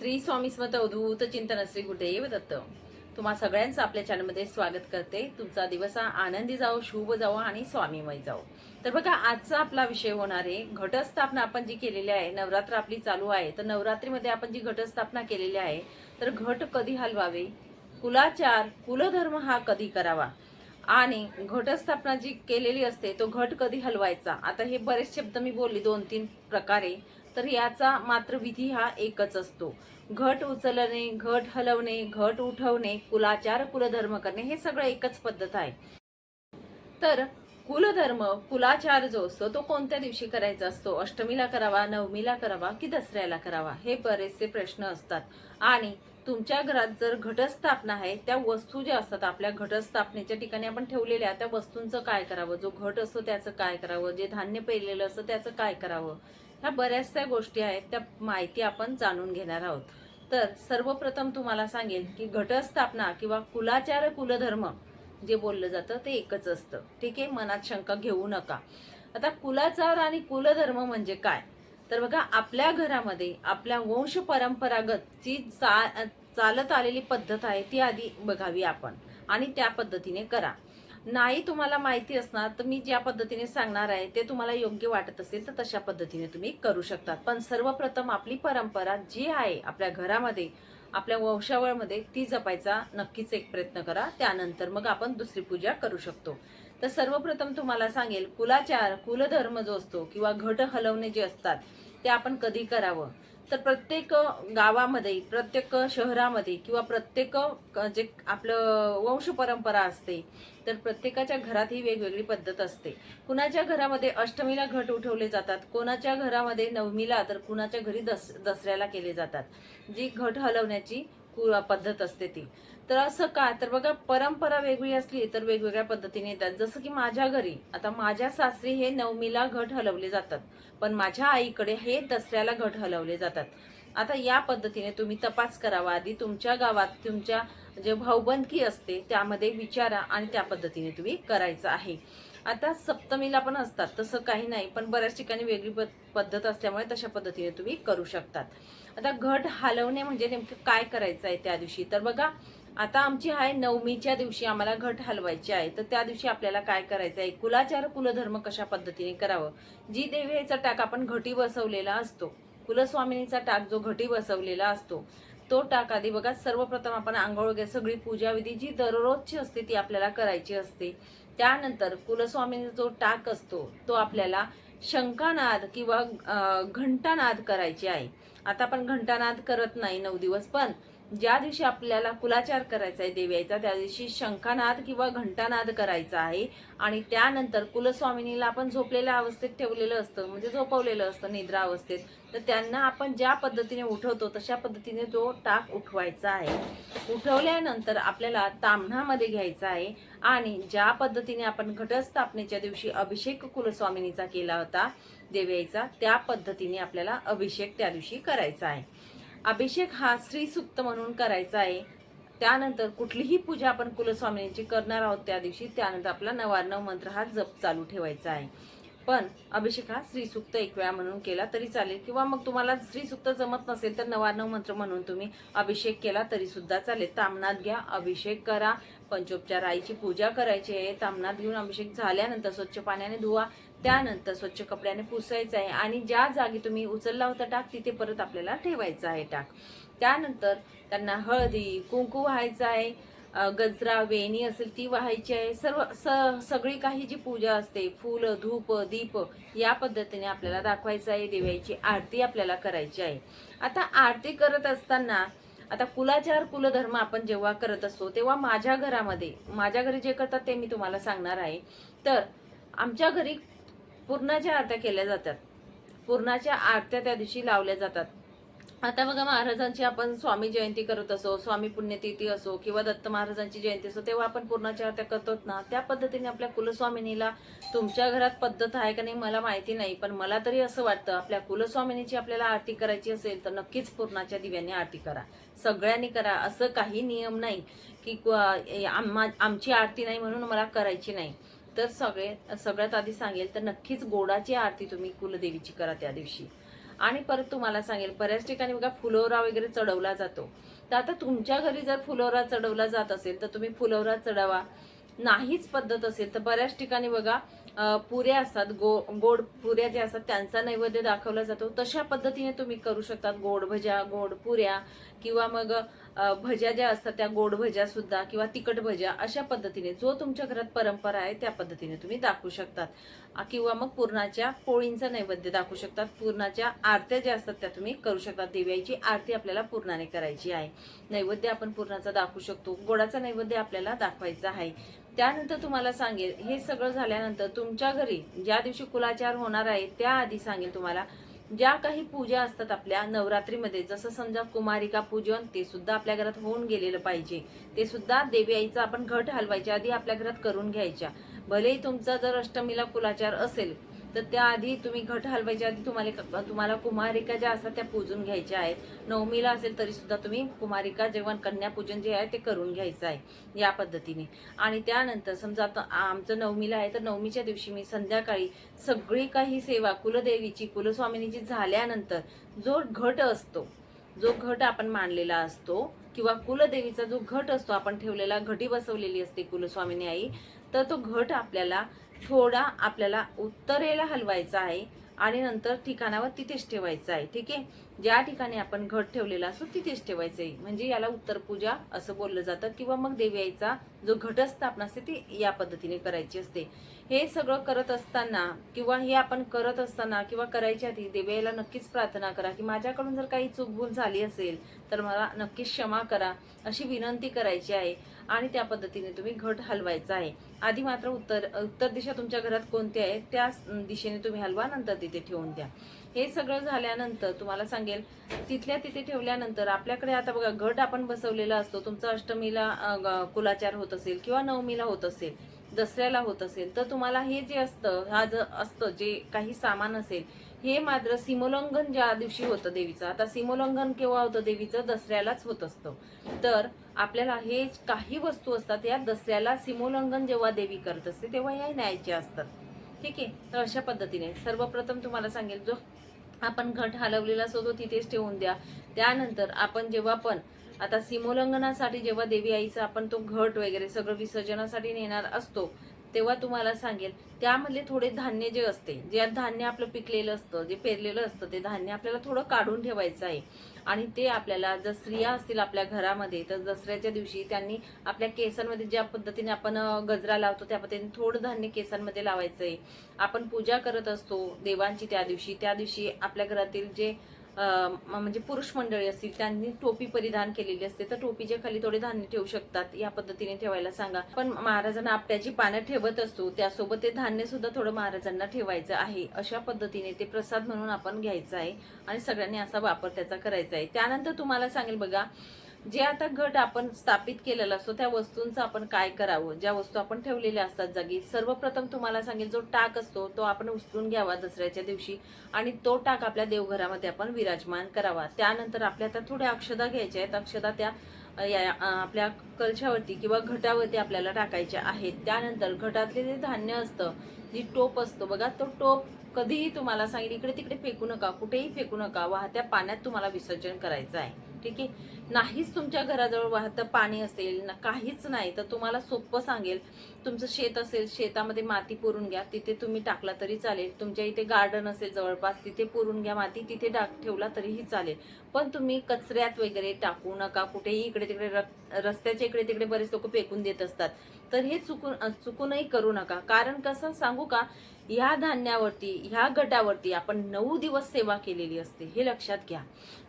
श्री स्वामी समर्थ अवधूत चिंतन श्री गुरुदेव दत्त. तुम्हा सगळ्यांचं आपल्या चॅनलमध्ये स्वागत करते. तुमचा दिवस हा आनंदी जावो शुभ जाओ आणि स्वामीमय जाओ तर बघा आजचा आपला विषय होणार आहे घटस्थापना आपण जी केलेली आहे नवरात्र आपली चालू आहे. तर नवरात्रीमध्ये आपण जी घटस्थापना केलेली आहे तर घट कधी हलवावे? कुलाचार कुलधर्म हा कधी करावा? आणि घटस्थापना जी केलेली असते तो घट कधी हलवायचा? आता हे बरेच शब्द मी बोलली दोन तीन प्रकारे. तर याचा मात्र विधी हा एकच असतो. घट उचलणे घट हलवणे घट उठवणे कुलाचार कुलधर्म करणे हे सगळं एकच पद्धत आहे. तर कुलधर्म कुलाचार जो असतो तो कोणत्या दिवशी करायचा असतो? अष्टमीला करावा नवमीला करावा की दसऱ्याला करावा? हे बरेचसे प्रश्न असतात. आणि तुमच्या घरात जर घटस्थापना आहे त्या वस्तू ज्या असतात आपल्या घटस्थापनेच्या ठिकाणी आपण ठेवलेल्या त्या वस्तूंचं काय करावं? जो घट असतो त्याचं काय करावं? जे धान्य पेरलेलं असतं त्याचं काय करावं? ह्या बऱ्याचशा गोष्टी आहेत त्या माहिती आपण जाणून घेणार आहोत. तर सर्वप्रथम तुम्हाला सांगेन की घटस्थापना किंवा कुलाचार कुलधर्म जे बोललं जातं ते एकच असतं. ठीक आहे? मनात शंका घेऊ नका. आता कुलाचार आणि कुलधर्म म्हणजे काय? तर बघा आपल्या घरामध्ये आपल्या वंश परंपरागत जी चा चालत आलेली पद्धत आहे ती आधी बघावी आपण आणि त्या पद्धतीने करा. नाही तुम्हाला माहिती असणार तर मी ज्या पद्धतीने सांगणार आहे ते तुम्हाला योग्य वाटत असेल तर तशा पद्धतीने तुम्ही करू शकता पण सर्वप्रथम आपली परंपरा जी आहे आपल्या घरामध्ये आपल्या वंशावळमध्ये ती जपायचा नक्कीच एक प्रयत्न करा. त्यानंतर मग आपण दुसरी पूजा करू शकतो. तर सर्वप्रथम तुम्हाला सांगेल कुलाचार कुलधर्म जो असतो किंवा घट हलवणे जे असतात ते आपण कधी करावं? तर प्रत्येक गावामध्ये प्रत्येक शहरामध्ये किंवा प्रत्येक जे आपलं वंश परंपरा असते तर प्रत्येकाच्या घरात ही वेगवेगळी पद्धत असते. कुणाच्या घरामध्ये अष्टमीला घट उठवले जातात कोणाच्या घरामध्ये नवमीला तर कुणाच्या घरी दस दसऱ्याला केले जातात. जी घट हलवण्याची कु- पद्धत असते ती. तर असं का? तर बघा परंपरा वेगळी असली तर वेगवेगळ्या पद्धतीने येतात. जसं की माझ्या घरी आता माझ्या सासरी हे नवमीला घट हलवले जातात. पण माझ्या आईकडे हे दसऱ्याला घट हलवले जातात. आता या पद्धतीने तुम्ही तपास करावा. आधी तुमच्या गावात तुमच्या जे भाऊबंदकी असते त्यामध्ये विचारा आणि त्या पद्धतीने तुम्ही करायचं आहे. आता सप्तमीला पण असतात तसं काही नाही. पण बऱ्याच ठिकाणी वेगळी पद्धत असल्यामुळे तशा पद्धतीने तुम्ही करू शकतात. आता घट हलवणे म्हणजे नेमकं काय करायचं आहे त्या दिवशी? तर बघा आता आमची आहे नवमीच्या दिवशी आम्हाला घट हलवायची आहे. तर त्या दिवशी आपल्याला काय करायचं आहे कुलाचार कुलधर्म कशा पद्धतीने करावं? जी देवीचा टाक आपण घटी बसवलेला असतो. कुलस्वामिनीचा टाक जो घटी बसवलेला असतो तो टाक आधी बघा. सर्वप्रथम आपण आंघोळ वगैरे सगळी पूजाविधी जी दररोजची असते ती आपल्याला करायची असते. त्यानंतर कुलस्वामींचा जो टाक असतो तो आपल्याला शंकानाद किंवा घंटानाद करायची आहे. आता आपण घंटानाद करत नाही नऊ दिवस पण ज्या दिवशी आपल्याला कुलाचार करायचा आहे देव्याचा त्या दिवशी शंखानाद किंवा घंटानाद करायचा आहे. आणि त्यानंतर कुलस्वामिनीला आपण झोपलेल्या अवस्थेत ठेवलेलं असतं म्हणजे झोपवलेलं असतं निद्रा अवस्थेत. तर त्यांना आपण ज्या पद्धतीने उठवतो तशा पद्धतीने तो टाक उठवायचा आहे. उठवल्यानंतर आपल्याला ताम्हणामध्ये घ्यायचा आहे. आणि ज्या पद्धतीने आपण घटस्थापनेच्या दिवशी अभिषेक कुलस्वामिनीचा केला होता देव्याचा त्या पद्धतीने आपल्याला अभिषेक त्या दिवशी करायचा आहे. अभिषेक हा श्रीसुक्त म्हणून करायचा आहे. त्यानंतर कुठलीही पूजा आपण कुलस्वामिनीची करणार आहोत त्या दिवशी त्यानंतर आपला नवार्णव मंत्र हा जप चालू ठेवायचा आहे. पण अभिषेक हा श्रीसुक्त एक वेळा म्हणून केला तरी चालेल किंवा मग तुम्हाला श्रीसुक्त जमत नसेल तर नवार्णव मंत्र म्हणून तुम्ही अभिषेक केला तरी सुद्धा चालेल. तामनात घ्या अभिषेक करा. पंचोपचार आईची पूजा करायची आहे. तामनात घेऊन अभिषेक झाल्यानंतर स्वच्छ पाण्याने धुवा. त्यानंतर स्वच्छ कपड्याने पुसायचं आहे आणि ज्या जागी तुम्ही उचलला होता टाक तिथे परत आपल्याला ठेवायचा आहे टाक. त्यानंतर त्यांना हळदी कुंकू व्हायचं आहे गजरा वेणी असेल ती व्हायची आहे. सर्व स सगळी काही जी पूजा असते फुलं धूप दीप या पद्धतीने आपल्याला दाखवायचं आहे देवाची आरती आपल्याला करायची आहे. आता आरती करत असताना आता कुलाचार कुलधर्म आपण जेव्हा करत असतो तेव्हा माझ्या घरामध्ये माझ्या घरी जे करतात ते मी तुम्हाला सांगणार आहे. तर आमच्या घरी पूर्णाच्या आरत्या केल्या जातात. पूर्णाच्या आरत्या त्या दिवशी लावल्या जातात. आता बघा महाराजांची आपण स्वामी जयंती करत असो स्वामी पुण्यतिथी असो किंवा दत्त महाराजांची जयंती असो तेव्हा आपण पूर्णाच्या आरत्या करतोच ना? त्या पद्धतीने आपल्या कुलस्वामिनीला तुमच्या घरात पद्धत आहे का नाही मला माहिती नाही पण मला तरी असं वाटतं आपल्या कुलस्वामिनीची आपल्याला आरती करायची असेल तर नक्कीच पूर्णाच्या दिव्याने आरती करा. सगळ्यांनी करा असं काही नियम नाही की आमची आरती नाही म्हणून मला करायची नाही. तर सगळे सगळ्यात आधी सांगेल तर नक्कीच गोडाची आरती तुम्ही कुलदेवीची करा त्या दिवशी. आणि परत तुम्हाला सांगेल बऱ्याच ठिकाणी बघा फुलोरा वगैरे चढवला जातो. तर आता तुमच्या घरी जर फुलोरा चढवला जात असेल तर तुम्ही फुलोरा चढावा. नाहीच पद्धत असेल तर बऱ्याच ठिकाणी बघा पुऱ्या असतात गो गोड पुऱ्या ज्या असतात त्यांचा नैवेद्य दाखवला जातो. तशा पद्धतीने तुम्ही करू शकतात गोड भज्या गोड पुऱ्या किंवा मग भज्या ज्या असतात त्या गोड भज्या सुद्धा किंवा तिखट भज्या अशा पद्धतीने जो तुमच्या घरात परंपरा आहे त्या पद्धतीने तुम्ही दाखवू शकतात. किंवा मग पूर्णाच्या पोळींचा नैवेद्य दाखवू शकतात. पूर्णाच्या आरत्या ज्या असतात त्या तुम्ही करू शकतात. देव्याची आरती आपल्याला पूर्णाने करायची आहे. नैवेद्य आपण पूर्णाचा दाखवू शकतो. गोडाचा नैवेद्य आपल्याला दाखवायचा आहे. त्यानंतर तुम्हाला सांगेल हे सगळं झाल्यानंतर तुमच्या घरी ज्या दिवशी कुलाचार होणार आहे त्याआधी सांगेल तुम्हाला ज्या काही पूजा असतात आपल्या नवरात्रीमध्ये जसं समजा कुमारिका पूजन ते सुद्धा आपल्या घरात होऊन गेलेलं पाहिजे. ते सुद्धा देवी आईचा आपण घट हलवायच्या आधी आपल्या घरात करून घ्यायच्या. भलेही तुमचा जर अष्टमीला कुलाचार असेल तर त्याआधी तुम्ही घट हलवायच्या आधी तुम्हाला तुम्हाला कुमारिका ज्या असतात त्या पूजून घ्यायच्या आहेत. नवमीला असेल तरी सुद्धा तुम्ही कुमारिका जेवण कन्यापूजन जे आहे ते करून घ्यायचं आहे या पद्धतीने. आणि त्यानंतर समजा आता आमचं नवमीला आहे तर नवमीच्या दिवशी मी संध्याकाळी सगळी काही सेवा कुलदेवीची कुलस्वामिनीची झाल्यानंतर जो घट असतो जो घट आपण मांडलेला असतो किंवा कुलदेवीचा जो घट असतो आपण ठेवलेला घटी बसवलेली असते कुलस्वामिनी आई तर तो घट आपल्याला थोडा आपल्याला उत्तरेला हलवायचा आहे आणि नंतर ठिकाणावर तिथेच ठेवायचं आहे. ठीक आहे? ज्या ठिकाणी आपण घट ठेवलेला असतो तिथेच ठेवायचं आहे. म्हणजे याला उत्तर पूजा असं बोललं जातं. किंवा मग देवी आईचा जो घटस्थापना असते ती या पद्धतीने करायची असते. हे सगळं करत असताना किंवा हे आपण करत असताना किंवा करायच्या आधी देवेला नक्कीच प्रार्थना करा की माझ्याकडून जर काही चूकभूल झाली असेल तर मला नक्कीच क्षमा करा अशी विनंती करायची आहे आणि त्या पद्धतीने तुम्ही घट हलवायचा आहे. आधी मात्र उत्तर उत्तर दिशा तुमच्या घरात कोणती आहे त्या दिशेने तुम्ही हलवा नंतर तिथे ठेवून द्या. हे सगळं झाल्यानंतर तुम्हाला सांगेल तिथल्या तिथे ठेवल्यानंतर आपल्याकडे आता बघा घट आपण बसवलेला असतो तुमचा अष्टमीला कुलाचार होत असेल किंवा नवमीला होत असेल दसऱ्याला होत असेल तर तुम्हाला हे जे असतं हा ज असतं जे काही सामान असेल हे मात्र सीमोल्लंघन ज्या दिवशी होतं देवीचं आता सीमोल्लंघन केव्हा होतं देवीचं? दसऱ्यालाच होत असतं. तर आपल्याला हे काही वस्तू असतात या दसऱ्याला सीमोल्लंघन जेव्हा देवी करत असते तेव्हा या न्यायच्या असतात. ठीक आहे? तर अशा पद्धतीने सर्वप्रथम तुम्हाला सांगेल जो आपण घट हलवलेला असतो तो तिथेच ठेवून द्या. त्यानंतर आपण जेव्हा पण आता सीमोल्लंघनासाठी जेव्हा देवी आईचा आपण तो घट वगैरे सगळं विसर्जनासाठी नेणार असतो तेव्हा तुम्हाला सांगेल. त्यामधले थोडे धान्य जे असते जे धान्य आपलं पिकलेलं असतं जे पेरलेलं असतं ते धान्य आपल्याला थोडं काढून ठेवायचं आहे. आणि ते आपल्याला जर स्त्रिया असतील आपल्या घरामध्ये तर दसऱ्याच्या दिवशी त्यांनी आपल्या केसांमध्ये ज्या पद्धतीने आपण गजरा लावतो त्या पद्धतीने थोडं धान्य केसांमध्ये लावायचं आहे आपण पूजा करत असतो देवांची त्या दिवशी. त्या दिवशी आपल्या घरातील जे म्हणजे पुरुष मंडळी असतील त्यांनी टोपी परिधान केलेली असते तर टोपीच्या खाली थोडे धान्य ठेवू शकतात. या पद्धतीने ठेवायला सांगा. पण महाराजांना आपट्याची पानं ठेवत असतो त्यासोबत ते धान्य सुद्धा थोडं महाराजांना ठेवायचं आहे. अशा पद्धतीने ते प्रसाद म्हणून आपण घ्यायचं आहे आणि सगळ्यांनी असा वापर त्याचा करायचा आहे. त्यानंतर तुम्हाला सांगेल बघा जे आता घट आपण स्थापित केलेला असतो त्या वस्तूंचं आपण काय करावं? ज्या वस्तू आपण ठेवलेल्या असतात जागी सर्वप्रथम तुम्हाला सांगेल जो टाक असतो तो आपण उचलून घ्यावा दसऱ्याच्या दिवशी आणि तो टाक आपल्या देवघरामध्ये आपण विराजमान करावा. त्यानंतर आपल्या आता थोड्या अक्षदा घ्यायच्या आहेत. अक्षदा त्या या आपल्या कलशावरती किंवा घटावरती आपल्याला टाकायच्या आहेत. त्यानंतर घटातले जे धान्य असतं जी टोप असतो बघा तो टोप कधीही तुम्हाला सांगेल इकडे तिकडे फेकू नका कुठेही फेकू नका वाहत्या पाण्यात तुम्हाला विसर्जन करायचं आहे. ठीक आहे? नाहीच तुमच्या घराजवळ वाहतं पाणी असेल ना काहीच नाही तर तुम्हाला सोपं सांगेल. तुमचं शेत असेल शेतामध्ये माती पुरून घ्या तिथे तुम्ही टाकला तरी चालेल. तुमच्या इथे गार्डन असेल जवळपास तिथे पुरून घ्या माती तिथे टाक ठेवला तरीही चालेल. पण तुम्ही कचऱ्यात वगैरे टाकू नका. कुठेही इकडे तिकडे र- रस्त्याच्या इकडे तिकडे बरेच लोक फेकून देत असतात. तर हे चुकून चुकूनही करू नका. कारण कसं सांगू का ह्या धान्यावरती ह्या गटावरती आपण नऊ दिवस सेवा केलेली असते हे लक्षात घ्या.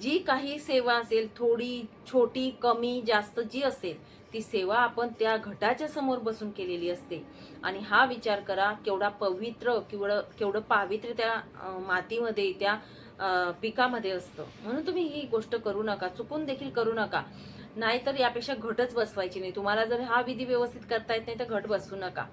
जी काही सेवा असेल थोडी छोटी कमी जास्त जी असेल ती सेवा आपण त्या घटाच्या समोर बसून केलेली असते. आणि हा विचार करा केवढा पवित्र केवढं केवढं पावित्र्य त्या मातीमध्ये त्या पिकामध्ये असतं. म्हणून तुम्ही ही गोष्ट करू नका चुकून देखील करू नका. नाहीतर यापेक्षा घटच बसवायची नाही. तुम्हाला जर हा विधी व्यवस्थित करता येत नाही तर घट बसवू नका.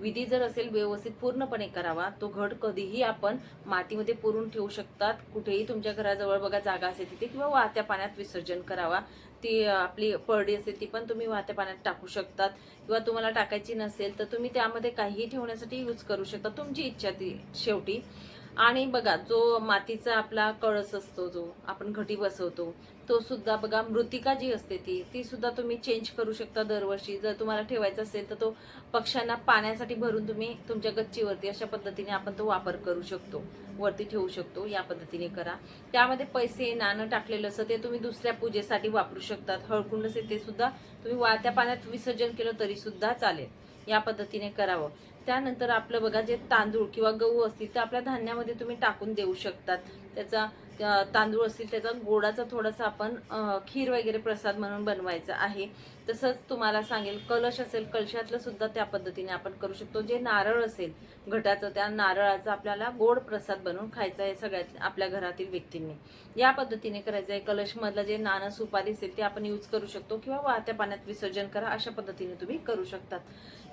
विधी जर असेल व्यवस्थित पूर्णपणे करावा तो घट कधीही आपण मातीमध्ये पुरून ठेवू शकतात. कुठेही तुमच्या घराजवळ बघा जागा असेल तिथे किंवा वाहत्या पाण्यात विसर्जन करावा. ती आपली परडी असेल ती पण तुम्ही वाहत्या पाण्यात टाकू शकतात. किंवा तुम्हाला टाकायची नसेल तर तुम्ही त्यामध्ये काहीही ठेवण्यासाठी यूज करू शकता तुमची इच्छा ती शेवटी. आणि बघा जो मातीचा आपला कळस असतो जो आपण घटी बसवतो तो सुद्धा बघा मृतिका जी असते ती ती सुद्धा तुम्ही चेंज करू शकता दरवर्षी. जर तुम्हाला ठेवायचा असेल तर तो पक्ष्यांना पाण्यासाठी भरून तुम्ही तुमच्या गच्चीवरती अशा पद्धतीने आपण तो वापर करू शकतो. वरती ठेवू शकतो. या पद्धतीने करा. त्यामध्ये पैसे नाणं टाकलेलं असं ते तुम्ही दुसऱ्या पूजेसाठी वापरू शकतात. हळकुंड असेल ते सुद्धा तुम्ही वाहत्या पाण्यात विसर्जन केलं तरी सुद्धा चालेल. या पद्धतीने करावं. त्यानंतर आपलं बघा जे तांदूळ किंवा गहू असतील तर आपल्या धान्यामध्ये तुम्ही टाकून देऊ शकतात. त्याचा तांदूळ असतील त्याचा गोडाचा थोडासा आपण खीर वगैरे प्रसाद म्हणून बनवायचा आहे. तसंच तुम्हाला सांगेल कलश असेल कलशातलं सुद्धा त्या पद्धतीने आपण करू शकतो. जे नारळ असेल घटाचं त्या नारळाचा आपल्याला गोड प्रसाद बनवून खायचा आहे सगळ्यात आपल्या घरातील व्यक्तींनी. या पद्धतीने करायचं आहे. कलशमधलं जे नाणं सुपारी असेल ते आपण यूज करू शकतो किंवा वाहत्या पाण्यात विसर्जन करा अशा पद्धतीने तुम्ही करू शकतात.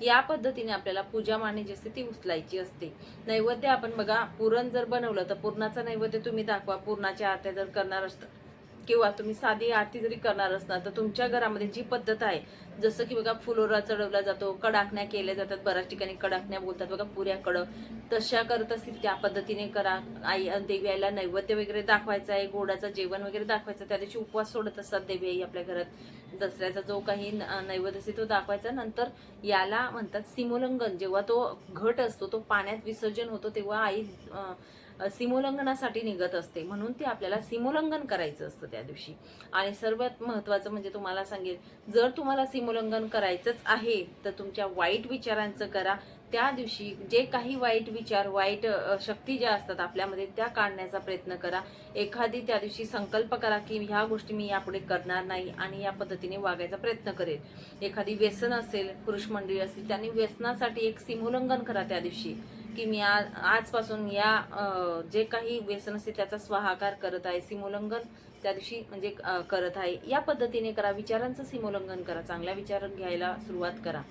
या पद्धतीने आपल्याला पूजा मांडणी जी असते ती उचलायची असते. नैवेद्य आपण बघा पुरण जर बनवलं तर पुरणाचं नैवेद्य तुम्ही दाखवा. पुरणाच्या आरत्या जर करणार असतं किंवा तुम्ही साधी आरती जरी करणार असणार तर तुमच्या घरामध्ये जी पद्धत आहे जसं की बघा फुलोरा चढवला जातो कडाकण्या केल्या जातात बऱ्याच ठिकाणी कडाकण्या बोलतात बघा पुऱ्या कडक तशा करत असतील त्या पद्धतीने करा. आई देवी आईला नैवेद्य वगैरे दाखवायचं आहे गोडाचं जेवण वगैरे दाखवायचं त्या दिवशी उपवास सोडत असतात देवी आई आपल्या घरात. दसऱ्याचा जो काही नैवेद्य असेल तो दाखवायचा. नंतर याला म्हणतात सिमोल्लंघन जेव्हा तो घट असतो तो पाण्यात विसर्जन होतो तेव्हा आई सिमोल्लंघनासाठी निघत असते. म्हणून ते आपल्याला सिमोल्लंघन करायचं असतं त्या दिवशी. आणि सर्वात महत्त्वाचं म्हणजे तुम्हाला सांगेल जर तुम्हाला सिमोल्लंघन करायचंच आहे तर तुमच्या वाईट विचारांचं करा. त्या दिवशी जे काही वाईट विचार वाईट शक्ती ज्या असतात आपल्यामध्ये त्या काढण्याचा प्रयत्न करा. एखादी त्या दिवशी संकल्प करा की ह्या गोष्टी मी यापुढे करणार नाही आणि या पद्धतीने वागायचा प्रयत्न करेल. एखादी व्यसन असेल पुरुष मंडळी असेल त्यांनी व्यसनासाठी एक सिमोल्लंघन करा त्या दिवशी. की मी आज आजपासून या जे काही व्यसन असते त्याचा स्वाहाकार करत आहे सीमोल्लंघन त्या दिवशी म्हणजे करत आहे. या पद्धतीने करा विचारांचं सीमोल्लंघन करा चांगल्या विचार घ्यायला सुरुवात करा.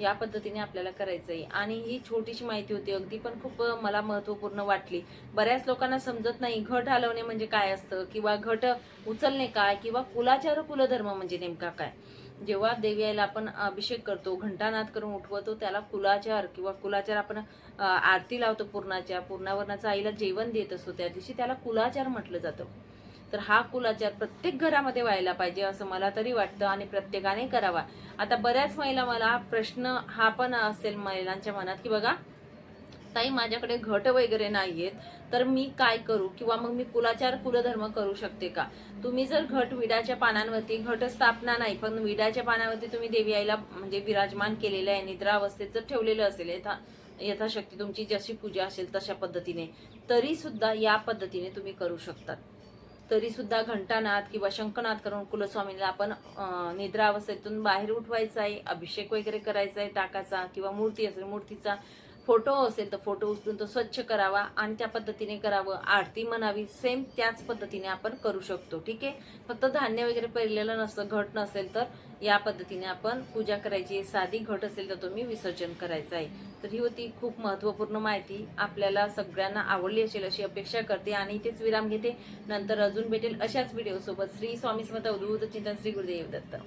या पद्धतीने आपल्याला करायचं आहे आणि ही छोटीशी माहिती होती अगदी पण खूप मला महत्त्वपूर्ण वाटली. बऱ्याच लोकांना समजत नाही घट हलवणे म्हणजे काय असतं किंवा घट उचलणे काय किंवा कुलाचार कुलधर्म म्हणजे नेमका काय? जेव्हा देवी आईला आपण अभिषेक करतो घंटानाद करून उठवतो त्याला कुलाचार किंवा कुलाचार आपण आरती लावतो पूर्णाच्या पूर्णावरणाचं आईला जेवण देत असतो त्या दिवशी त्याला कुलाचार म्हटलं जातं. तर हा कुलाचार प्रत्येक घरामध्ये व्हायला पाहिजे असं मला तरी वाटतं आणि प्रत्येकाने करावा. आता बऱ्याच महिला मला प्रश्न हा पण असेल महिलांच्या मनात की बघा ताई माझ्याकडे घट वगैरे नाहीयेत तर मी काय करू किंवा मग मी कुलाचार कुलधर्म करू शकते का? तुम्ही जर घट विड्याच्या पानांवरती घट स्थापना नाही पण विड्याच्या पानावरती तुम्ही देवी आईला म्हणजे विराजमान केलेलं आहे निद्रा अवस्थेत जर ठेवलेलं असेल यथा यथाशक्ती तुमची जशी पूजा असेल तशा पद्धतीने तरी सुद्धा या पद्धतीने तुम्ही करू शकतात. तरी सुद्धा घंटानाद किंवा शंखनाद करून कुलस्वामीला आपण निद्रावस्थेतून निद्रा अवस्थेतून बाहेर उठवायचा आहे अभिषेक वगैरे करायचा आहे टाकाचा किंवा मूर्ती असेल मूर्तीचा फोटो असेल तर फोटो उचलून तो स्वच्छ करावा आणि त्या पद्धतीने करावं. आरती म्हणावी सेम त्याच पद्धतीने आपण करू शकतो. ठीक आहे? फक्त धान्य वगैरे पेरलेलं नसतं घट नसेल तर या पद्धतीने आपण पूजा करायची आहे. साधी घट असेल तर तुम्ही विसर्जन करायचं आहे. तर ही होती खूप महत्त्वपूर्ण माहिती. आपल्याला सगळ्यांना आवडली असेल अशी अपेक्षा करते आणि इथेच विराम घेते. नंतर अजून भेटेल अशाच व्हिडिओसोबत श्री स्वामी समर्थ अवधूत चिंतन श्री गुरुदेव दत्त.